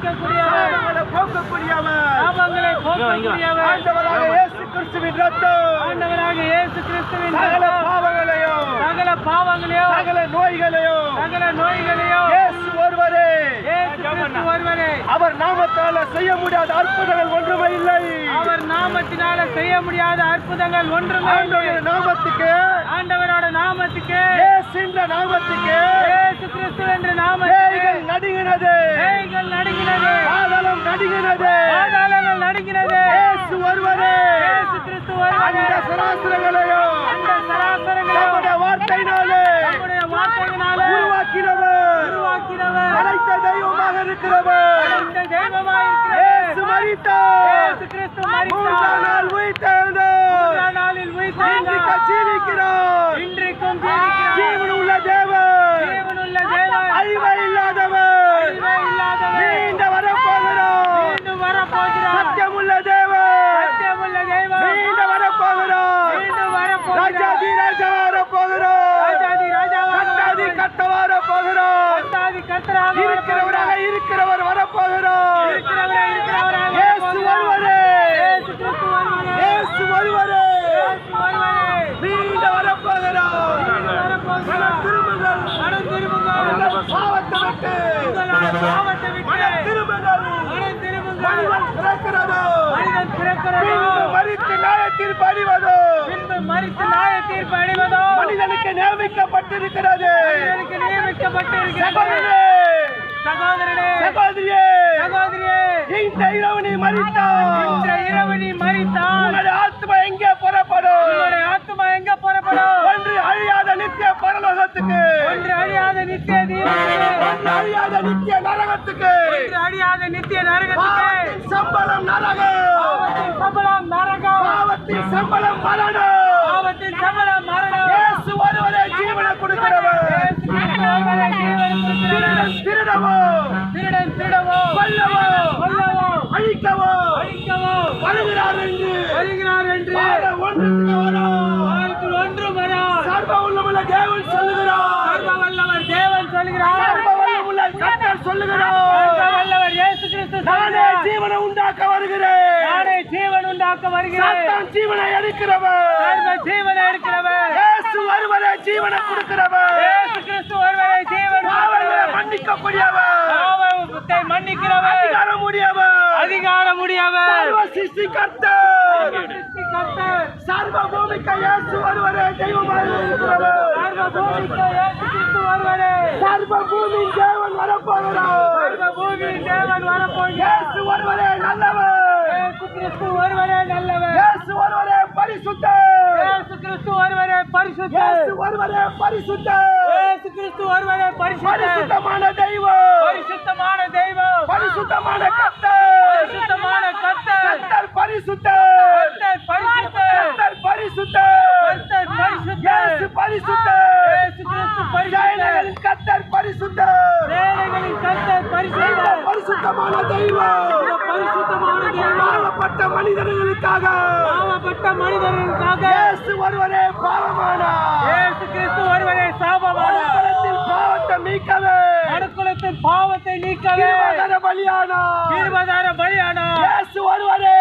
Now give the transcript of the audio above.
சாபங்களை போக்கக்கூடியவர். சாபங்களை போக்கக்கூடியவர். ஆண்டவராக இயேசு கிறிஸ்துவின் ரத்தம். ஆண்டவராக இயேசு கிறிஸ்துவின் சகல பாவங்களையும். சகல பாவங்களையும். சகல நோய்களையும். சகல நோய்களையும். இயேசு ஒருவரே. இயேசு கிறிஸ்து ஒருவரே. அவர் நாமத்தால செய்ய முடியாத அற்புதங்கள் ஒன்றுமே இல்லை. அவர் நாமத்தினால செய்ய முடியாத அற்புதங்கள் ஒன்றுமே இல்லை. நாமத்துக்கு. ஆண்டவரோட நாமத்துக்கு. இயேசுன்ற நாமத்துக்கு. இயேசு கிறிஸ்து என்ற நாமத்துக்கு. நடுங்கினது. பேய்கள் நடுங்கினது. பாதாளம் நடுங்கினது. பாதாளங்கள் நடுங்கினது. இயேசு ஒருவரே இயேசு கிறிஸ்து ஒருவரே அந்த சராசரங்களையும் அந்த சராசரங்களையும் நம்முடைய வார்த்தையினாலே நம்முடைய வார்த்தையினால உருவாக்கினவர். உருவாக்கினவர். அழைத்த தெய்வமாக இருக்கிறவர். தெய்வமாய் இயேசு இருக்கிறவர். மரித்தார். இயேசு கிறிஸ்து மூன்றாம் மரித்தார் நாள் உயிர்த்தெழுந்தார் சத்தியமுள்ள தேவன். சத்தியமுள்ள தெய்வம் மீண்ட வரப்போகிறார் மீண்டும் வரப்போகிறார் ராஜாதி ராஜா வரப்போகிறார் ராஜாதி ராஜாவாக கட்டாதி கட்ட வரப்போகிறார் கர்த்தாதி கர்த்தராக இருக்கிறவராக இருக்கிறவர் இருக்கிறவரே இருக்கிறவராக இயேசு இயேசு கிறிஸ்து. இயேசு இயேசு. திரும்புங்கள். திரும்புங்கள். பாவத்தை விட்டு. பாவத்தை விட்டு. திரும்புங்கள். திரும்புங்கள். மனிதன் பிறக்கிறது. மனிதன் பிறக்கிறதோ, பின்பு நியாய தீர்ப்பு மனிதனுக்கு நியமிக்கப்பட்டிருக்கிறது. மனிதனுக்கு நியமிக்கப்பட்டிருக்கிறது. சகோதரனே. சகோதரியே. சகோதரியே. இந்த இரவு நீ மறித்தார் இன்ற இரவு நீ அழியாத நித்திய நரகத்துக்கு. அழியாத நித்திய நரகத்துக்கு. சம்பளம் நரகம். சம்பளம் நரகம். பாவத்தின் சம்பளம் மரணம். பாவத்தின் சம்பளம் மரணம். இயேசு ஒருவரே ஜீவன் கொடுக்கிறவர். திருடன் திருடவோ திருடன் திருடவோ நானே ஜீவனை உண்டாக்க வருகிறேன். நானே ஜீவன் உண்டாக்க வருகிறேன். ஜீவனை எடுக்கிறவர் சர்வ ஜீவனை இருக்கிறவர் இயேசு ஒருவரே ஜீவனை கொடுக்கிறவர் இயேசு கிறிஸ்து ஒருவரை ஜீவன் பாவங்களை மன்னிக்கக்கூடியவர் பாவத்தை மன்னிக்கிறவர் அதிகாரம் உடையவர் அதிகாரம் உடையவர் சர்வ சிருஷ்டி கர்த்தர். சர்வ பூமிக்கு இயேசு ஒருவரே தெய்வமாக இருக்கிறவர் சர்வ பூமிக்கு இயேசு கிறிஸ்து ஒருவரே. சர்வ பூமியின் தேவன் வரப்போகிறார் சர்வ பூமியின் தேவன் வரப்போகிறார் இயேசு ஒருவரே நல்லவர். இயேசு கிறிஸ்து ஒருவரே நல்லவர். இயேசு ஒருவரே பரிசுத்தர் இயேசு கிறிஸ்து ஒருவரே பரிசுத்தர் இயேசு ஒருவரே பரிசுத்தர் இயேசு கிறிஸ்து ஒருவரே பரிசுத்தர் பரிசுத்தமான தெய்வம். பரிசுத்தமான தெய்வம். பரிசுத்தமான கர்த்தர். பரிசுத்தமான கர்த்தர். கர்த்தர் பரிசுத்தர் கர்த்தர் பரிசுத்தர் கர்த்தர் பரிசுத்தர் கர்த்தர் பரிசுத்தர் இயேசு பரிசுத்தர் இயேசு கிறிஸ்து ஜெயலலிதன் கர்த்தர் பரிசுத்தர் சேனைகளின் கர்த்தர் இந்த பரிசுத்தர் பரிசுத்தமான தெய்வம். பரிசுத்தமான பாவப்பட்ட மனிதர்களுக்காக. பாவப்பட்ட மனிதர்களுக்காக. இயேசு ஒருவரே பாவமானா. இயேசு கிறிஸ்து ஒருவரே சாபமான. பாவத்தை மீட்கவே. மனுக்குலத்தின் பாவத்தை நீக்கவே பலியானா. இருபதாயிரம் பலியானா. இயேசு ஒருவரே.